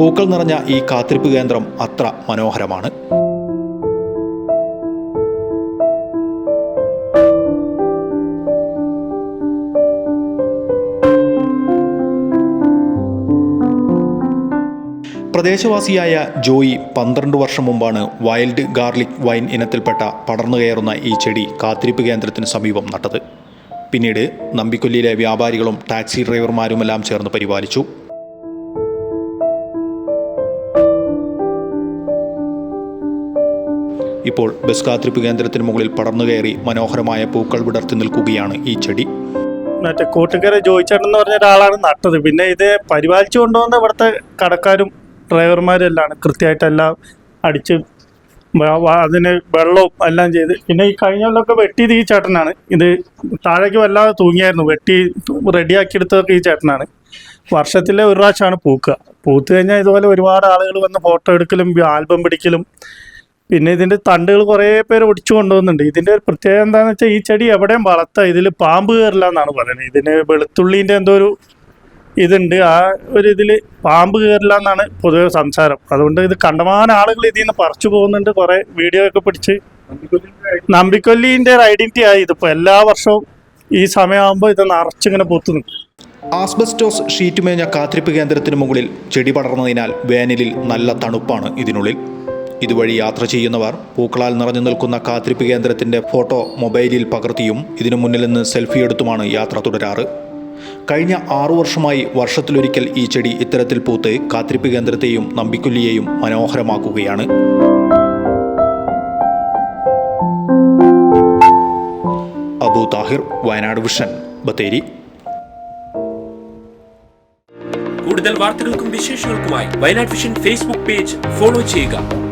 പൂക്കൾ നിറഞ്ഞ ഈ കാത്തിരിപ്പ് കേന്ദ്രം അത്ര മനോഹരമാണ്. പ്രദേശവാസിയായ ജോയി പന്ത്രണ്ട് വർഷം മുമ്പാണ് വൈൽഡ് ഗാർലിക് വൈൻ ഇനത്തിൽപ്പെട്ട പടർന്നു കയറുന്ന ഈ ചെടി കാത്തിരിപ്പ് കേന്ദ്രത്തിന് സമീപം നട്ടത്. പിന്നീട് നമ്പിക്കൊല്ലിയിലെ വ്യാപാരികളും ടാക്സി ഡ്രൈവർമാരുമെല്ലാം ചേർന്ന് പരിപാലിച്ചു. ഇപ്പോൾ ബസ് കാത്തിരിപ്പ് കേന്ദ്രത്തിന് മുകളിൽ പടർന്നു കയറി മനോഹരമായ പൂക്കൾ വിടർത്തി നിൽക്കുകയാണ് ഈ ചെടി. മറ്റേ കൂട്ടുകാരെ ജോയിച്ചേട്ടൻ എന്ന് പറഞ്ഞ ഒരാളാണ് നട്ടത്. പിന്നെ ഇത് പരിപാലിച്ചു കൊണ്ടുവന്ന ഇവിടുത്തെ കടക്കാരും ഡ്രൈവർമാരും എല്ലാം കൃത്യമായിട്ടെല്ലാം അടിച്ച് അതിന് വെള്ളവും എല്ലാം ചെയ്ത്. പിന്നെ ഈ കഴിഞ്ഞ കൊല്ലമൊക്കെ വെട്ടിയത് ഈ ചേട്ടനാണ്. ഇത് താഴേക്ക് വല്ലാതെ തൂങ്ങിയായിരുന്നു. വെട്ടി റെഡിയാക്കി റെഡിയാക്കിയെടുത്തതൊക്കെ ഈ ചേട്ടനാണ്. വർഷത്തിലെ ഒരു പ്രാവശ്യമാണ് പൂക്കുക. പൂത്ത് കഴിഞ്ഞാൽ ഇതുപോലെ ഒരുപാട് ആളുകൾ വന്ന് ഫോട്ടോ എടുക്കലും ആൽബം പിടിക്കലും പിന്നെ ഇതിന്റെ തണ്ടുകൾ കുറേ പേര് ഒടിച്ചു കൊണ്ടുപോകുന്നുണ്ട് ഇതിന്റെ ഒരു പ്രത്യേകത എന്താണെന്ന് വെച്ചാൽ ഈ ചെടി എവിടെയും വളർത്ത ഇതിൽ പാമ്പ് കയറില്ല എന്നാണ് പറയുന്നത്. ഇതിന് വെളുത്തുള്ളിന്റെ എന്തോ ഒരു ഇതുണ്ട്. ആ ഒരു ഇതിൽ പാമ്പ് കയറില്ല എന്നാണ് പൊതുവെ സംസാരം. അതുകൊണ്ട് ഇത് കണ്ടമാനം ആളുകൾ ഇതിൽ നിന്ന് പറിച്ചു പോകുന്നുണ്ട്. കുറെ വീഡിയോ ഒക്കെ പിടിച്ച് നമ്പിക്കൊല്ലിന്റെ ഒരു ഐഡന്റിറ്റി ആയി. ഇതിപ്പോ എല്ലാ വർഷവും ഈ സമയമാകുമ്പോൾ ഇത് നിറച്ചിങ്ങനെ പൊത്തു നിൽക്കും. ആസ്ബസ്റ്റോസ് ഷീറ്റ് മേഞ്ഞ കാത്തിരിപ്പ് കേന്ദ്രത്തിന് മുകളിൽ ചെടി പടർന്നതിനാൽ വേനലിൽ നല്ല തണുപ്പാണ് ഇതിനുള്ളിൽ. ഇതുവഴി യാത്ര ചെയ്യുന്നവർ പൂക്കളാൽ നിറഞ്ഞു നിൽക്കുന്ന കാത്തിരിപ്പ് കേന്ദ്രത്തിന്റെ ഫോട്ടോ മൊബൈലിൽ പകർത്തിയും ഇതിനു മുന്നിൽ നിന്ന് സെൽഫി എടുത്തുമാണ് യാത്ര തുടരാറ്. കഴിഞ്ഞ ആറു വർഷമായി വർഷത്തിലൊരിക്കൽ ഈ ചെടി ഇത്തരത്തിൽ പൂത്ത് കാത്തിരിപ്പ് കേന്ദ്രത്തെയും നമ്പിക്കുല്ലിയെയും മനോഹരമാക്കുകയാണ്. അബു താഹിർ വയനാട് വിഷൻ ബത്തേരി. കൂടുതൽ വാർത്തകൾക്കും വിശേഷങ്ങൾക്കുമായി Wayanad vision Facebook page follow ചെയ്യുക.